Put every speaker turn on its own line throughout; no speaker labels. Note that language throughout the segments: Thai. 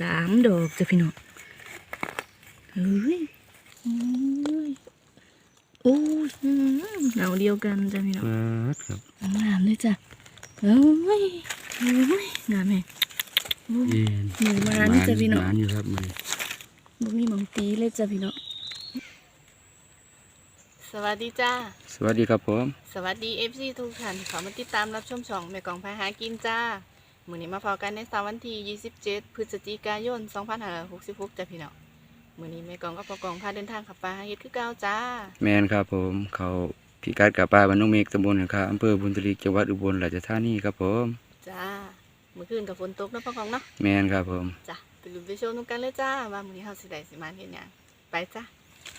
สามดอกจ้ะพี่น้องเฮ้ยโอ้ยโอ้ยอืมเหงาเดียวกันจ้ะพี่น้อง
เปิดครับ
งามเลยจ้ะเอ้ยโอ้ยงามแม่โอ้ย
เย็น
หมูมานี่จ้ะพี่น้อง
หมาอยู่ครับมัน
บ่มีหมองตีเลยจ้ะพี่น้องสวัสดีจ้า
สวัสดีครับผม
สวัสดี FC ทุกท่านขอมาติดตามรับชมช่องแม่กองพายหากินจ้า มื้อนี้มาพอกันในเสาร์วันที่ 27 พฤศจิกายน 2566จ้ะพี่น้องมื้อนี้แม่กองกับพ่อกองพาเดินทางขับปลาหาเฮ็ดคือเก่าจ้า
แมนครับผมเขาพิกัดกับป้าบ้านน้องเมฆตำบลหนองคาอำเภอบุญทลีจังหวัดอุบลราชธานีครับผม
จ้ามื้อคืนกับฝนตกเนาะพ่อกองเนาะ
แมนครับผม
จ้ะไปลุ้นไปชมกันเลยจ้าว่ามื้อนี้เฮาสิได้สิมาเฮ็ดหยังไปจ้า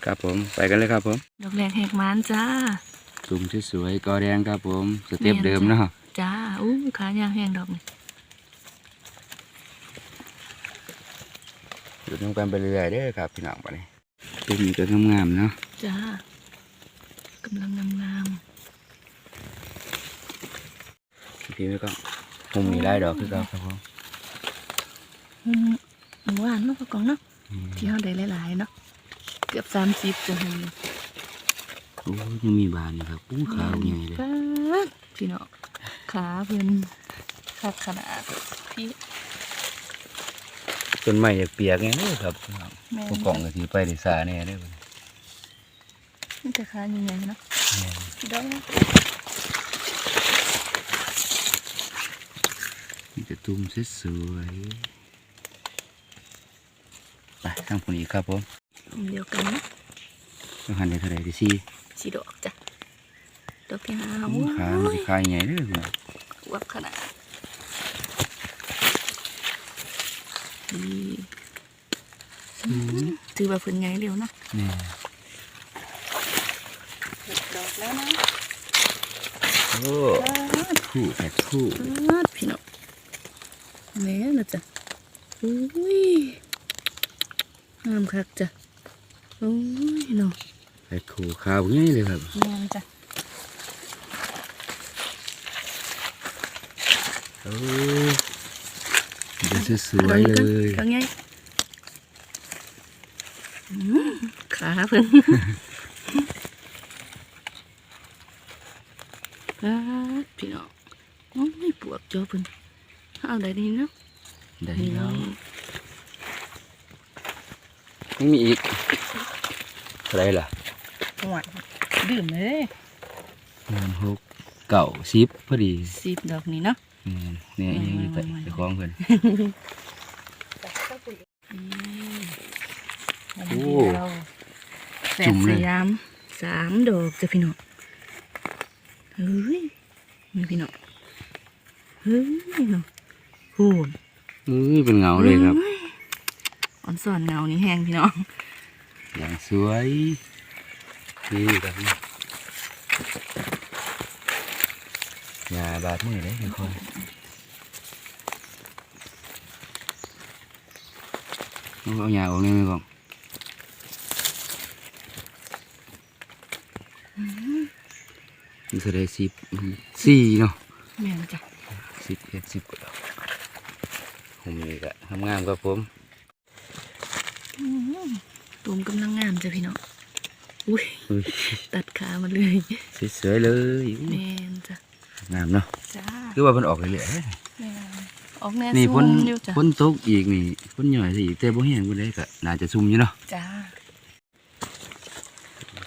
ครับผมไปกันเลยครับผม
ดอกแรกแหกมานจ้า
สุ่มสวยๆกอแดงครับผมสเต็ปเดิมเนาะ
จ้าอู้ขายางแห้งดอกนี่
อยู่ตรงกันไปเรื่อยๆเด้อครับพี่น้องไปนี่ตุ้มนี้ก็งามๆเนาะ
จ้ากำลังงาม
พี่ไม่ก็มุมนี้ได้ดอกคือเก่าครับผม
ๆอืมหวานเนาะพ่อกองเนาะ
อืม
ที่เฮาได้หลายๆเนาะเกือบ30จ้ะ
โอ้ยยังมีบานอยู่ครับอู้ขาวใหญ่เลย
ป๊าดพี่น้องขาเพิ่นคักขนาดพี่
ต้นไม้อยากเปียกไงเด้อครับพี่น้อง
แม่
พวกกล่องก็สิไปได้ซาแน่เด้อเพิ่น
มันจะขายังไงเนาะ
แม่น
พี่ดอกนะ
มีแต่ตุ้มสวยๆไปทางคนอีกครับผม
เดียวกันเนาะ
ต้องหันได้เท่าไหร่ดิซี่
สีดอกจ้ะดอกที่ห้า
ขามันสิขายใหญ่เด้อพี่น้อง
วับขนาด ดีถือว่าเพิ่นใหญ่เร็วเนาะ
แนี่
ดอกแล้วนะ
โอ้คู่แพ็คคู่
ปาดพี่น้องแม่นะจ๊ะอุ้ยงามคักจ้ะอุ้ยเนาะ
แพ็คคู่ขาวใหญ่เลยครับ
งามจ้ะ
โอ้เดี๋ยว สวยๆเลย
ดอกใหญ่อืมขาเพิ่นปาดพี่น้องโอ้ยปวดจอเพิ่นเอาได้ดีเนาะ
ได้แล้วยังมีอีกอะไรล่ะ
หวานดื่มเลย
เงินหกเก่าสิบพอดี
สิบดอกนี้เนาะ
อืมเนี่ยยังอยู่แต่เจ้าของเพิ่นโอ้
แส
จุ่
น
ม
ส
เลย
ยามสามดอกจ้ะพี่น้องเฮ้ยนี่พี่น้องเฮ้ยเนาะโหน
อุ้ยเป็นเงาเลยครับ
อ่อนสอนเงานี่แห้งพี่น้อง
อย่างสวยนี่ครับ อย่าบาดมือเลยทุกคนเอาเอาหยาออกเลยไหมก่อนนี่แสดงสิบสี่เนาะ
แม่นจ้ะ
สิบเอ็ดสิบกว่าดอกผมนี่ก็ทำงานกับผม
อื้อหือตูมกำลังงามจ้ะพี่น้องอุ้ย
อุ้ย
ตัดขามาเลย
สวยๆเลย
แม่นจ้ะ
งามเนาะ
จ้า
คือว่ามันออกเรื่อยๆ
แม่นออกแน่
นี่
สู
พ้น
งอยู่จ้ะ
พ้นตกอีกนี่พ้นหน่อยสิอีกแต่บ่แห้งบ่ได้ก็น่าจะซุ่มอยู่เนาะ
จ้า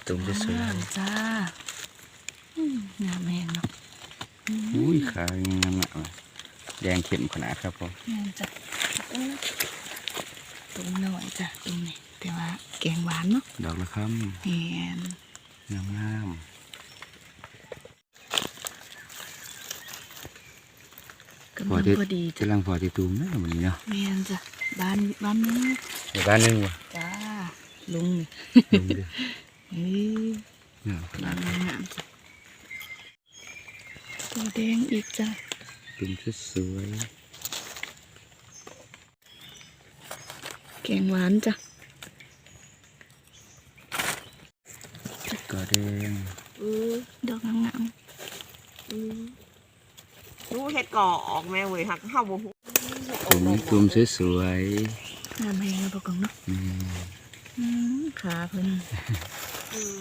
ตุ่มจะสวย
งามจ้าอืมงามแห้งเนาะอืม
อุ้ยขาวงามมากเลยแดงเข้มขนาดครับผม
แม่นจ้ะเอ้ยตรงหน่อยจ้ะตรงนี้แต่ว่าแกงหวานเนาะ
ดอกละค
แม่นำ
งามงาม
กำลัง พอดีจ้ะ
กำลังพอที่ตุ่มนะวันนี้เนาะ
แม่นจ้ะบ้านบ้านนี้
ในบ้านหนึงว่ะ
จ้าลุงนี่
ลุงเด้อ
เฮ้ย
เนี่ยขนาด
งามงามจ้ะตัวแดงอีกจ้ะ
ตุ่มสวย
แกงหวานจ้ะ
ๆก็แดง
เออดอกงามงาม
รู้เฮ็ดก่อออกแม่เว้ยหักเข้าบ่ฮู้
ตุ่มตุ่มสวย
น้ำแห้งแล้วปะกองเนาะ
ๆอืม
อืมขาเพิ่นอืม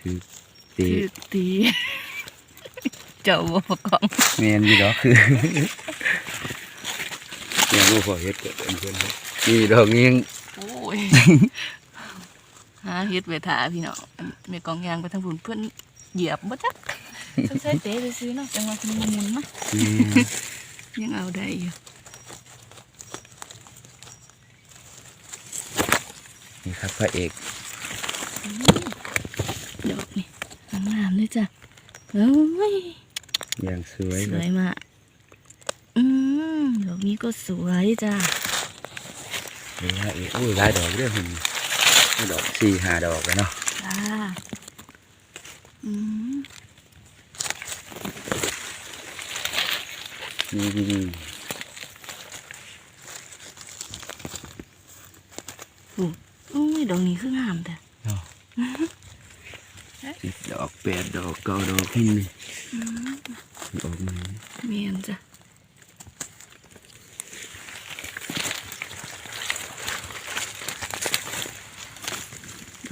คือตี
ตีตีเจ้าบ่ปะกอง
แมนอยู่ดอกคือยังบ่พอเฮ็ดก็เป็นเพิ่นครับนี่ดอกนี้ยัง
โอ้ย หาเฮ็ดไว้ท่าพี่น้องแม่กองยางไปทางพุ่นเพิ่นเหยียบบ่จักสงสัยเตะซื้อๆเนาะจังว่าเพิ่นหมุนมา
อืม
ยังเอาได้อยู่
นี่ครับพระเอก
ดอกนี่งามๆเลยจ้ะเอ้ย
อย่างสวย
ส
ครั
ว
บ
ยมากอืมดอกนี้ก็สวยจ้ะ
เดี๋ยวว่าเอกโอ้ยหลายดอกเด้อคุณ ดอกสี่ห้าดอกแล้วเนาะ
จ้าอืม
นี่
โอ้ยดอกนี้คืองามแต่
เนาะสิบดอกแปดดอกเก้าดอกขึ้นนี่ออกมา
เมียนจ้ะ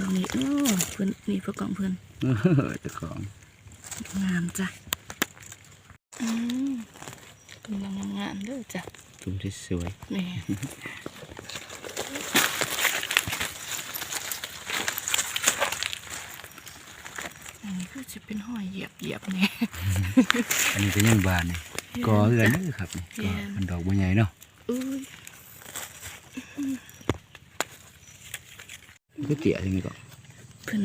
อกนี้โอ้เพื่อนนี่พวกกองเพื่อน
เออเจ้าของ
งามจ้ะอืมกำลังงามๆเด้อจ้ะ
ตุ่มสวย
แม่อันนี้ก็จะเป็นห้อยเหยียบเหยียบๆเนี่ย
ๆอันนี้ก็ยังบานนี่กอเอือนนี่ครับนี่กอมันดอกบัวใหญ่เนาะ
อุ้ย
มันก็เตี้ยจังนี่ก็
เพิ่น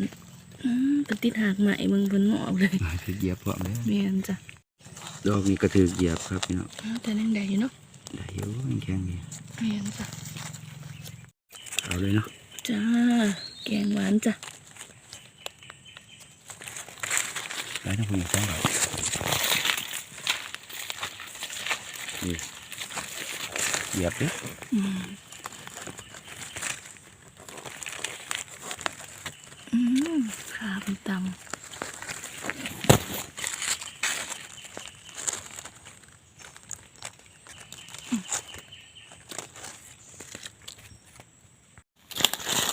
อืมเพิ่นติดหากใหม่เบิ่งเพิ่นหมอบเลย
ถือเหยียบพร้อมเลย
เมียนจ้ะ
ดอกนี้ก็ถือเหยียบครับพี่น้อง
อ้าวแต่ยังได้อยู่เนาะ
ได้อยู่ยังแข็งอยู่
เมียนจ้ะ
เอาเลยเนาะ
จ้าแกงหวานจ้ะ
ได้ทั้งคนสองดอกนี่เหยียบเด้อ
อืมอืม ขาเป็นตำ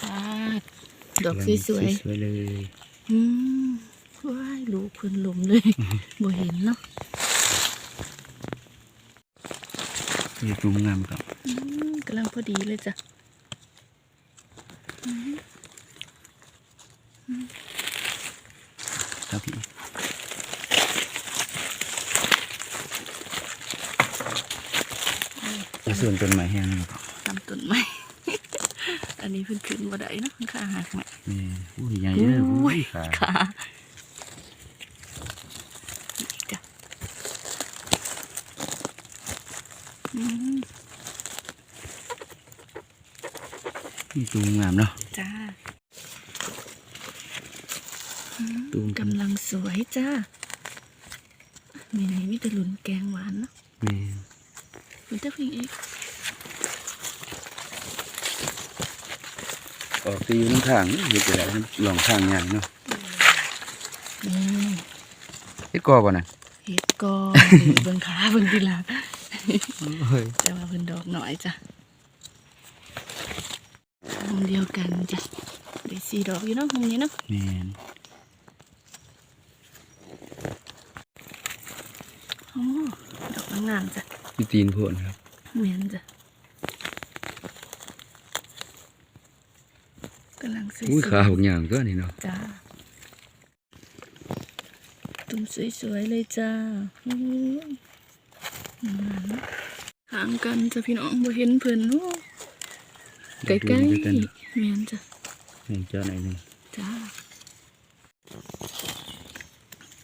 อ่าดอกสวย
สวยๆเลย
ๆอืมว้ายลูกเพิ่นลมเลยบ่เห็นเนาะ
นี่ตูงามครับ
อืมกำลังพอดีเลยจ้ะ
ครับพี่จะส่วนต้นไม้แห้งนะครับ
ตำต้นไม้ อันนี้เพิ่นขึ้น บ่ได้เนาะมันขาหักใหม่
นี่อุ้ยใหญ่เลย
อุ้
อุ้
ย
ยขา
ขาจ้ะอืม
นี่ตูงามเนาะ
จ้าอืม
ตูม
กำลังสวยจ้ามีไหนมีแต่หลุนแกงหวานเนาะ
นี่
มันจะเพิ่งอีก
ออกตีอยู่น้ำทางนี่เห็ดอะไรหลองทางใหญ่เนาะ
นี่
เฮ็ดกอบ่น่ะ
เห็ดกอนนี่เบิ่งขาเบิ่งดีละ
เฮ้ย
แต่ว่าเพิ่นดอกหน่อยจ้ะมุมเดียวกันจ้ะได้สี่ดอกอยู่เนาะมุมนี้เนาะ
แม่น
โอ้ดอกงามๆจ้ะ
ที่ตีนโพนครับ
เหมือนจ้ะำลังสวย
อุ้ย
ๆ
ขาบางอย่างก็นี่เนาะ
จ้าตุ้มสวยๆเลยจ้าอื้อหือห่างกันจ้ะพี่น้องบ่เห็นเพิ่นโอ้ใกล้ๆ
ดูด้วยกัน
แม่นจ้ะ
นี่เจ้าไหนหนึง
จ้า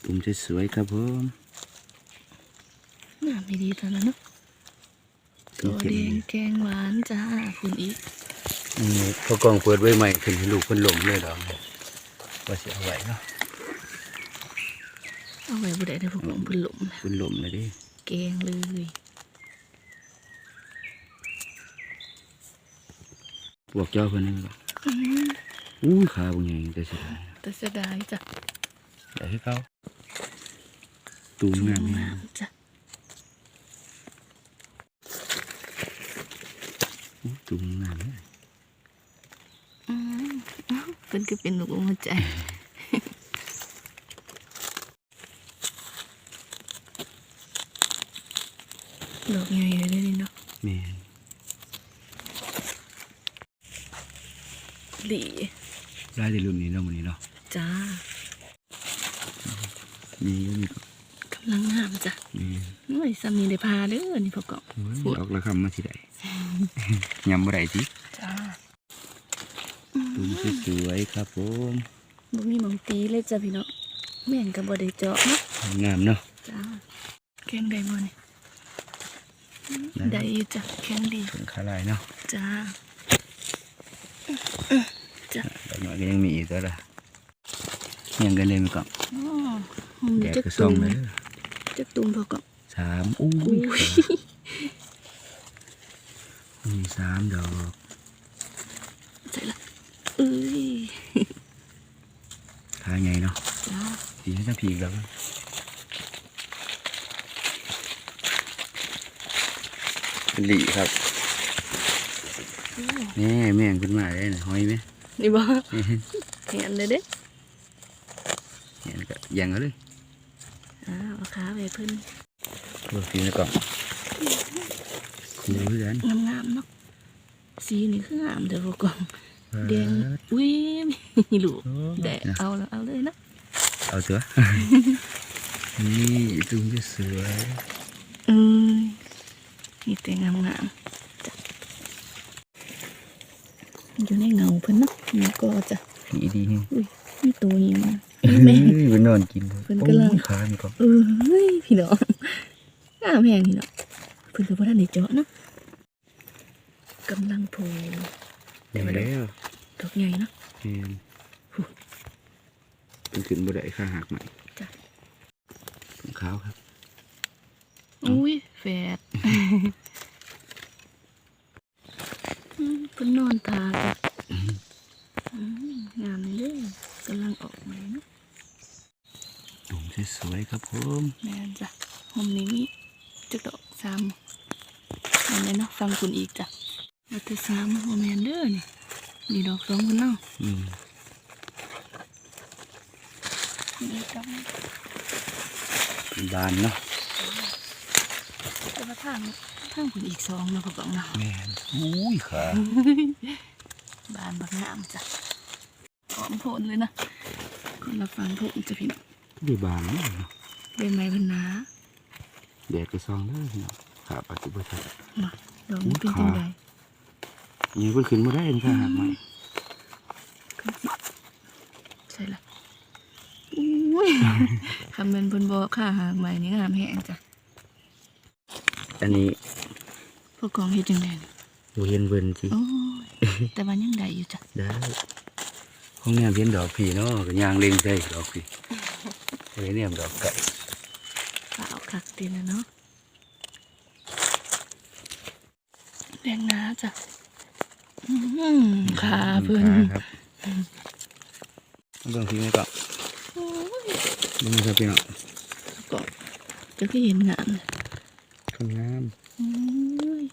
ตุ่มสวยๆครับผม
งามดีๆตอนนั้นเนาะตัวแดงแกงหวานจ้าคุณอีก
นี่พอกองเปิดไว้ใหม่ขึ้นให้ลูกเพิ่นหลงเลยดอกว่าสิเอาไว้เนาะ
เอาไว้บ่ได้ได้อพวกผมเพิ่นหลมนะ
เพิ่นหลมเลยดิ
แกงเลย
พวกเจ้าเพิ่นนี่ก็
อื้อ
อุ้ยขาบางอย่างแต่สิได้
แต่เสียดายจ้ะ
ได้ให้เขาตูมงาม
งามจ้ะ
โอ้ตูมงามเลย
อืม เอ้าเพิ่นก็เป็นลูกอมหัวใจดอกใหญ่เลยเด้อนี่เนาะ
แม่น
หลี
ได้แต่รุ่นนี้เนาะมื้อนี้เนาะ
จ้า
มีอยู่นี่ก็
กำลังงามจ้ะ
แม่น
โอ้ยสามีได้พาเด้อนี่พ่อเกาะ
โอ้ยออกแล้วคำมาสิได้ ยำบ่ได้ติ
จ้า
ตู มสวยๆครับผม
บ่มีหมองตีเลยจ้ะพี่เนาะแม่นก็บ่ได้เจาะเนาะ
งามเนาะ
จ้าแข็งได้บ่นี่
ได้
ได้อยู่จ้ะแข็งดี
ถึงขาลายเนาะ
จ้า
ดอกน้อยก็ยังมีอีกตัวละยังกันเลยมั้ยก่อน
อ๋อมัน
แด
มี
ด
จัก
ก็ส่
ตุ
อง
ม
เลย
จักตุมพ่อเกาะ
สามอู้
อุ้
ย
ย
มีสามดอก
ใส่ละเอ้ย
ขาใหญ่เนาะ
จ้า
สีให้ทั้งผีอีกแล้วหลีครับ
โอ้
นี่แม่งขึ้นมาได้หน่อยห้อยไหม
นี่บ่
นี่
เห็นเลยเด้
เห็นก็ยังเอาเลย
อ้าวเอาขาไปเพิ่น
ตัวสีในกล่องคูด้วยกัน
งามๆเนาะสีนี่คืองามเด้อพ่อเกาะ แดงอุ้ยมีลูกแดดเอาแล้วเอาเลยเนาะ
เอาตัวนี่ตุ้มจะสวย
เอ้ยนี่แต่งามๆจ้ะอยู่ในเงาเพิ่นเนาะนี่ก็จะ
ผีดีนี่
อุ้ยมีตัวนี้มา
เฮ้
แม่
ยมันนอนกิน
เพิ่นกำลัง
โอ้ยขามีกล่อง
เอ้ยพี่น้องงามแพงพี่น้องเพิ่นก็บ่ทันได้เจาะเนาะกำลังโผล่
เดี๋ยวแล้ว
ดอกใหญ่เนาะ
เห็นเป็นขึ้นบ่ได้ค่าหักใหม่
จ้ะ
ของขาวครับ
อุ้ยแฝดอืมเพิ่นนอนตาจ้ะอืมงามเลยเด้อกำลังออกมาเนาะ
ตุ่มสวยๆครับผม
แม่นจ้ะหอมนี้มีจักดอกสามอันนี้เนาะฟังคุณอีกจ้ะมาแต่สามโมแมนเด้อนี่นี่ดอกสองคนเนาะ
อืม
นี่ดอก
บานเนาะ
แต่ว่าทางทางคุณอีกสองเนาะพ่อบอกเนาะ
แม่นอุ้ยขา
บานบักงามจ้ะหอมโพนเลยนะ คนละฟังโพนจ้ะพี่น้อง
ดีบานเนาะ
เป็นไม้พันนา
แดดก็ซองเด้อพี่น้องขาปัจจุบัน
มาดอกนี้เป็นจังได
ยังเพิ่นขึ้นมาได้ค่าหักใหม่
ขึ้นสิใช่ละอุ้ยคำเป็นเพิ่นบอกค่าหากใหม่นี่งามแหงจ้ะ
อันนี้
พวกกองเฮ็ดจังไดนี่
บ่เห็นเบิ่นสิ
โอ้ยแต่ว่ายังได้อยู่จ้ะ
ได้ ห้องแนมเห็นดอกผีเนาะก็ย่างเล็งใส่ดอกผีเฮ้ยเนี่ยดอกไก่
เปล่าคักตีนะเนาะแดงนาจ้ะอืมขาเพิ่น
ขาครับเบิ่งพี่ไหมก็
โอ้ย
เบิ่งครับพี่น้อง
ก็จะก็เห็นงามเลย
ข้างงาม
โอ้ย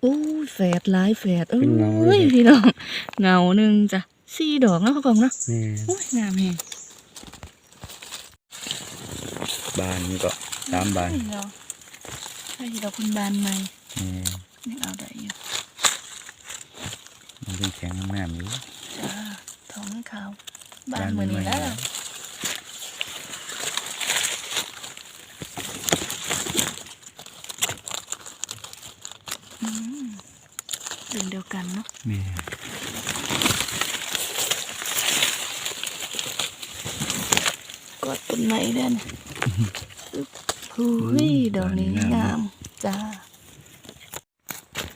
โอ้ยแฝดหลายแฝดโอ้
เป็นเงาเลย
ยพี่น้องเงาหนึ่งจ้ะ สี่ดอกเนาะเขากองเนาะ
แม่
โอ้ยงามแฮง
บานนี่ก็สามบาน
โอ้ยเนาะใช่ดอกคุณบานใหม่
แม่
ยังเอาได้อยู่
มันเป็นแข็งงามๆอยู่
จ้าท้องขาวบานเหมือนนี้แล้วอืมเรื่องเดียวกันเนาะ
แม่
กดต้นไม้เด่นหูยดอกนี้งามจ้า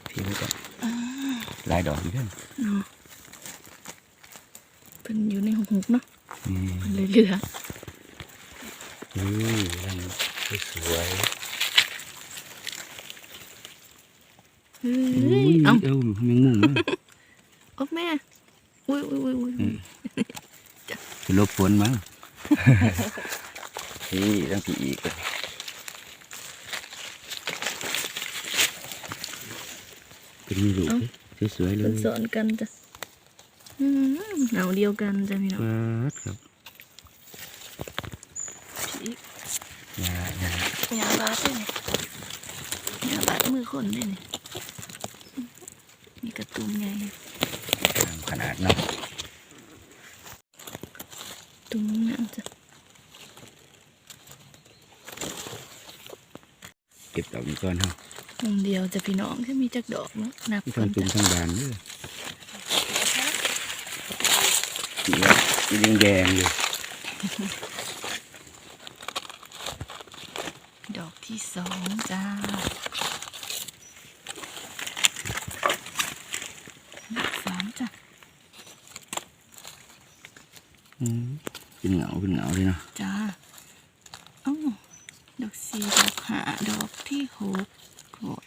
พี่ไหมก็ลายดอกอีกเด้อ
เนาะเป็นอยู่ในหกหกเนาะ
นี่
เป็นเรื่อย
นี่รังสวย
ๆเฮ้
ๆอุ้
ย
ย
เอ้า
เอ้าแมงมุมนะ
โอ๊ะแม่อุ้ยอุ้ยอุ้ยอุ้ย
อืมจะลบฝนมั้ง พี่ทั้งพี่อีกเลยเป็นมีลูกดิสวยๆเล
เพิ่
ย
นสอนกันจ้ะอืมเหงาเดียวกันจ้ะพี่น้อง
เปิดครับ
พี่
ยาหยายา
บาดด้วยนี่ยาบาดมือคนด้วยนี่มีกระตุ้มไง
ตามขนาดเนาะ
ตุ้มนั่นจ้ะ
เก็บดอกนี้ก่อนเฮา
มุมเดียวจะพี่น้องแค่มีจักดอกเนาะนับ
ที่
ก่อ
ทานงจุ่ม
จ้ะ
ทางบานเด้อสีแล้วสีแดงๆอยู่
ดอกที่สองจ้าดอกสามจ้ะ
อืมเป็นเหงาเป็นเหงาเลยเนาะ
จ้าเอ้าด อกสี่ดอกห้าดอกที่หกโหด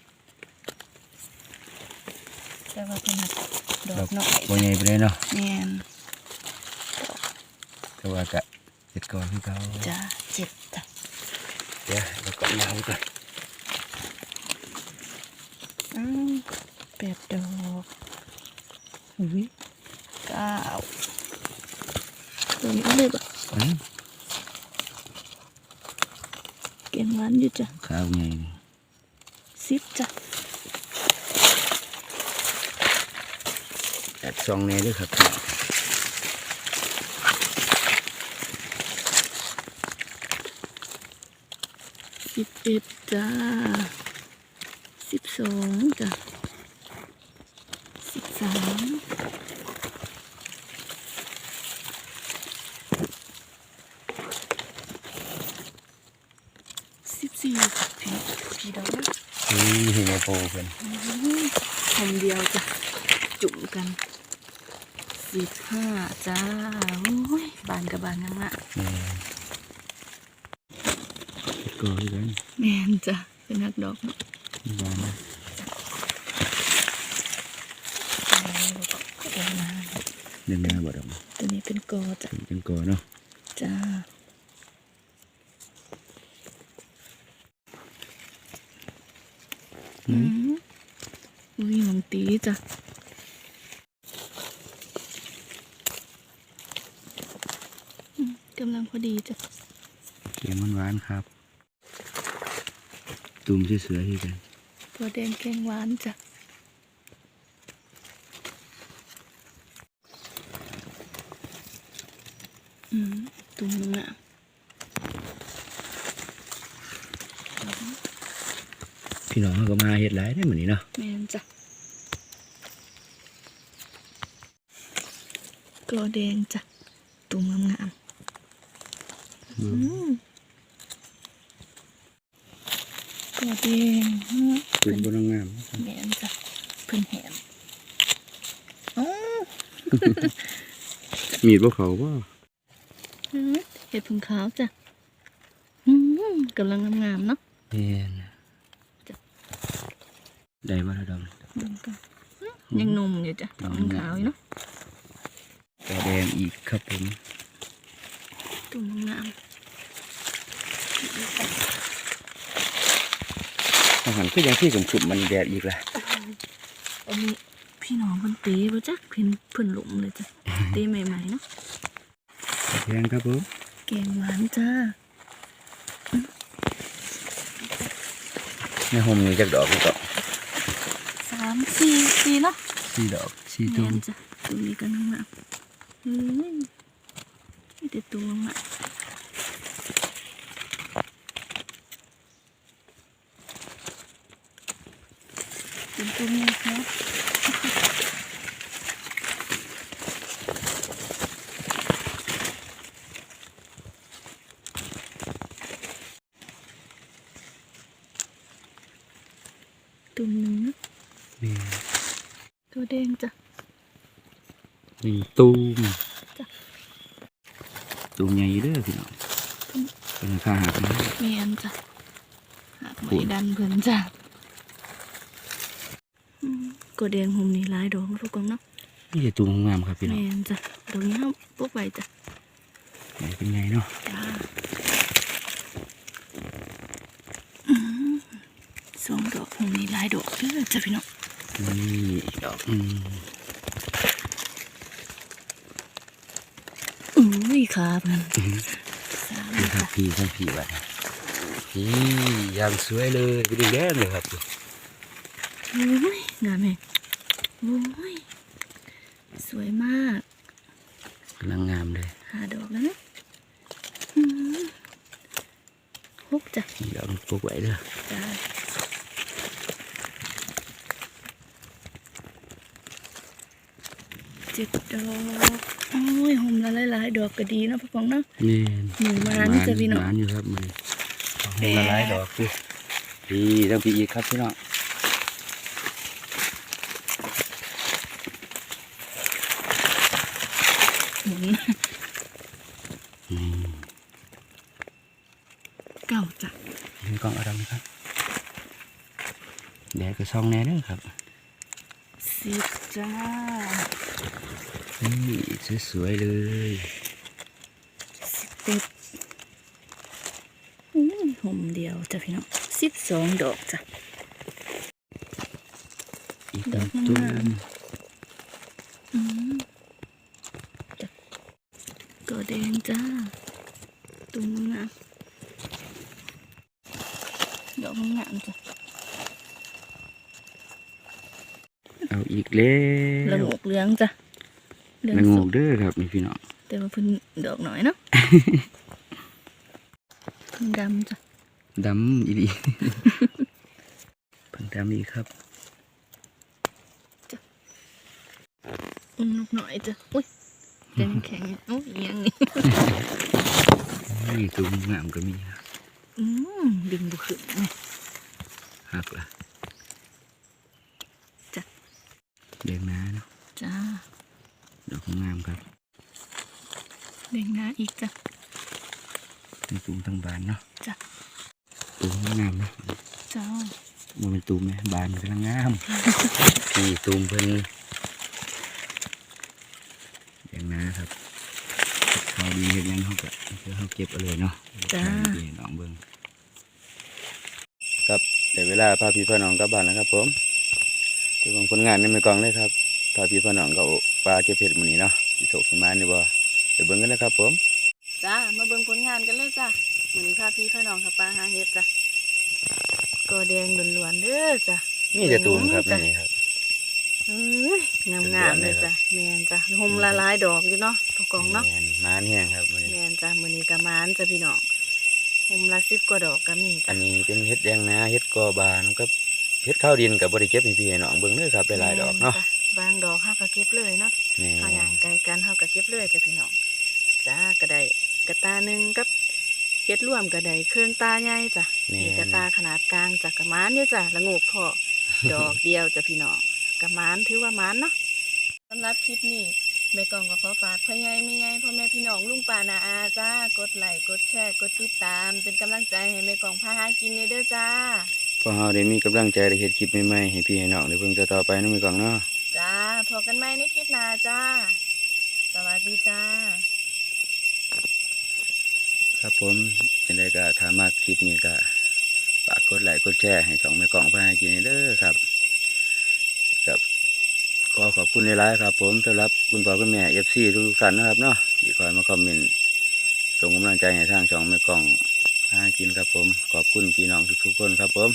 แต่ว่าเป็นหักดอกหน่อย
โบใหญ่ไปเลยเนาะ
แมน
แต่ว่ากะเสร็จก่อนที่เขา
จ้าเจ็ดจ้ะ
เดี๋ยวเราก็ยาวก่อน
อ้าวแปดดอกอุ้ยเก้าตัวนี้เลยปะ
อืม
เก่งวันอยู่จ้ะ
ขาวใหญ่นี่
สิบจ้ะ
จัดซองแน่ด้วยครับ
สิบเอ็ดจ้าสิบสองจ้ะสิบสาม สิบสี่พี่พี่ดอกนะ
นี่เห็นโปเพิ่น
คำเดียวจ้ะ จุ่มกันสิบห้าจ้าโอ้ยบานกับบานยังละ
แม่เสร็จก่อนที่กัน
แมนจ้ะเป็นนักดอกเนาะ
บานนะ
เดี๋ยวมา
เดินหน้าบ่ดอก
ตัวนี้เป็นกอจ้ะ
เป็นก่อนเนาะ
จ้า
อื
อื
ม
มอุ้ยหมังตีจ้ะอืมกำลังพอดีจ้ะ
เกียงหวานๆครับ ตุ่มเสือๆที่กัน
พอแดงแกงหวานจ้ะอืมตุ้มงาม
พี่น้องเขาก็มาเฮ็ดหลาย ได้เหมือนนี้เนาะ
แม่นจ้ะกลอแดงจ้ะตุ้มงามๆอืมกลอแดงอืม
ตุ่มบนงาม
แม่นจ้ะเพิ่นแหมอ๋อ
มีดบ่เขาบ่
อืมเห็ดผึ่งขาวจ้ะอืมกำลังงามๆเนาะ
เห็น
จ้ะ
ได้บ่ละดอก
เบิ่งกันอืมยังหนุ่มอยู่จ้ะดอกมันขาวอยู่เนาะ
ตัวแดงอีกครับผม
ตุ้มงาม
อาหารก็ยังที่ผมขุดมันแดดอีกละ
อันนี้พี่น้องเพิ่นตีบ่จ้ะเพิ่นเพิ่นหลุมเลยจ้ะตีใหม่ๆเนาะ
แพงครับผม
แกงหวานจ้า
ในโฮมนี่จักดอกนี่ก็
สามสี่สี่เนาะ
สี่ดอกสี่
แม
ตุ่ม
นจ้ะตัวนี้กันงามเฮ้ยมีแต่ตัวงามเป็นตัวนี้เนา นี่ตู
มตูมใหญ่เด้อพี่น้องเป็นข้าหักนะ
เมียนจ้ะหักไม่ดันเพิ่นจ้ะกดเดงหุมนี่หลายดอกทุกคนเนาะ
นี่จะตูมงามครับพี่น้อง
เมียนจ้ะตรงนี้ครัปุ๊บไปจ้ะ
เป็นไงเนาะ
สองดอกหุมนี่หลายดอกเด้อจ้ะพี่น้อง
นี่ดอกอืม
ครับมันสาม
นี่ครั
จ้ะ
บพี่ครับพี่วัดนี่อย่างสวยเลยไปดูแดงเลยครับ
โอ้ยงามแม่โอ้ยสวยมาก
กำลังงามเลย
หาดอกแล้วนะอืมหกจ้ะ
นี่ดอกปลูกไว้เด้อ
จ้า เจ็ดดอกโอ้ยหอมละหลายๆดอกก็ดีเนาะพ่อปองเนาะ
นี่
หนึ่งมานี่จะพี่น้อง
หวานอยู่ครับมันหงละลายดอกพี่พี่ต้องพี่อีกครับพี่น้อง
หมุน
อืม
เก่าจ้ะ
นี่กล่องอะไรครับแดดก็ซองแน่เด้อครับ
สิบจ้า
นี่สวยๆเลย
สิบเอ็ดอุ้ยหอมเดียวจ้ะพี่น้องสิบสองดอกจ้ะ
อีก
ดอก
ตุ้
งาม
ม
อืมจ้ะก็แดงจ้าตุ้มงามดอกงามจ้ะ
เอาอีกแล้
ละ
ว
โงกเหลื องจ้ะเหลือง
ง
สุ
กเด้อครับนี่พี่น้อง
แต่ว่าเพิ่นดอกหน่อยเนาะเพิ่นดำจ้ะ
ดำอีดีเพิ่งดำอีครับ
อุ้มลูกหน่อยจ้ะอุ้ยแข็งแข็งอุ้ยยังนี่
นี่ตุ้มงามก็มีครับ
อืมดึงบุขึ้น
หักละ
จ้ะ
แดงนาเนาะ
จ้า
ดอกงามครับ
แดงหน้าอีกจ้ะ
ทั้งตุ้มทั้งบานเนาะ
จ้ะ
ตุ้มงามเนาะ
จ้า
มันเป็นตุ้มไหมบานกำลังงามนี่ตุ้มเพิ่นแดงนาครับเขาดีเห็นยังเขาก็เดี๋ยวเขาเก็บเอาเลยเนาะ
จ้า
พี่น้องเบิ้งครับแต่เวลาพาพี่พ่อน้องกลับบ้านแล้วครับผมที่บางผลงานในมือกองเลยครับ พาพี่พ่อน้องก็ปลาเก็บเห็ดหมื้นี้เนาะสิโศกสิมานี่บ่ไปเบิ่งกันนะครับผม
จ้ามาเบิ่งผลงานกันเลยจ้ะมื้อนี้พาพี่พาน้องขับปลาหาเห็ดจ้ะก็แดงล้วนๆเด้อจ้ะ
มีแต่ตูมครับ
จ้ะ
นี่ครับ
เอ้ยงามๆเลยจ้ะแม่นจ้ะหมละลายดอกอยู่เนาะตกกองเนาะ
แม่นมานแห้งครับมื้อนี้
แม่นจ้ะมื้อนี้ก็มานจ้ะพี่น้องหมละ10กว่าดอกก็มี
อั
จ้ะ
นนี้เป็นเห็ดแดงนาเห็ดกอบานกับเห็ดข้าวดินกับ่ได้เก็บให้พี่ให้น้องเบิ่งเด้อครับหลายๆดอกเนาะ
แม่จ้ บางดอกเฮาก็เก็บเลยเนาะ
แม่
เฮาย่างไกลกันเฮาก็เก็บเลยจ้ะพี่น้องจ้าก็ได้กระตาหนึงกับเฮ็ดร่วมก็ได้เครื่องตาใหญ่จ้ะ
แม่
มีกระตาขนาดกลางจ้ะกระมานอยู่จ้ะละโงกพอ ดอกเดียวจ้ะพี่น้องกระมานถือว่ามานเนาะสำหรับคลิปนี้แม่กองก็ขอฝากพ่อใหญ่แม่ใหญ่พ่อแม่พี่น้องลุงป้านาอาจ้ากดไลค์กดแชร์กดติดตาม เป็นกำลังใจให้แม่กองพาหากินเด้อจ้า
พอเฮาได้มีกำลังใจได้เฮ็ดคลิปใหม่ๆให้พี่ให้น้องได้เบิ่งต่อๆไปเนาะมือกองเนาะ
จ้าพบกันใหม่ในคลิปหน้าจ้า สวัสดีจ้า
ครับผมจังไดก็ถามาคลิปนี้ก็ฝากกดไลค์กดแชร์ให้ช่องแม่กองพาให้กินเด้อครับกับก็ขอบคุณหลายๆครับ ผมสำหรับคุณพ่อคุณแม่ FC ทุกท่านนะครับเนาะที่คอยมาคอมเมนต์ส่งกำลังใจให้ทางช่องแม่กองพาให้กินครับผม ขอบคุณพี่น้องทุกๆคนครับผม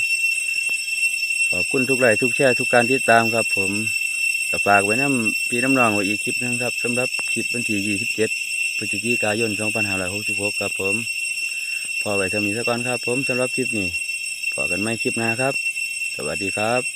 ขอบคุณทุกไลค์ทุกแชร์ทุกการติดตามครับผม ก็ฝากไว้น้ำพี่น้ำนองไว้อีกคลิปนึงครับสำหรับคลิปวันที่27พฤศจิกายน2566ครับผมพอไว้เท่านี้ซะก่อนครับ ผมสำหรับคลิปนี้พอกันไม่คลิปหน้าครับ สวัสดีครับ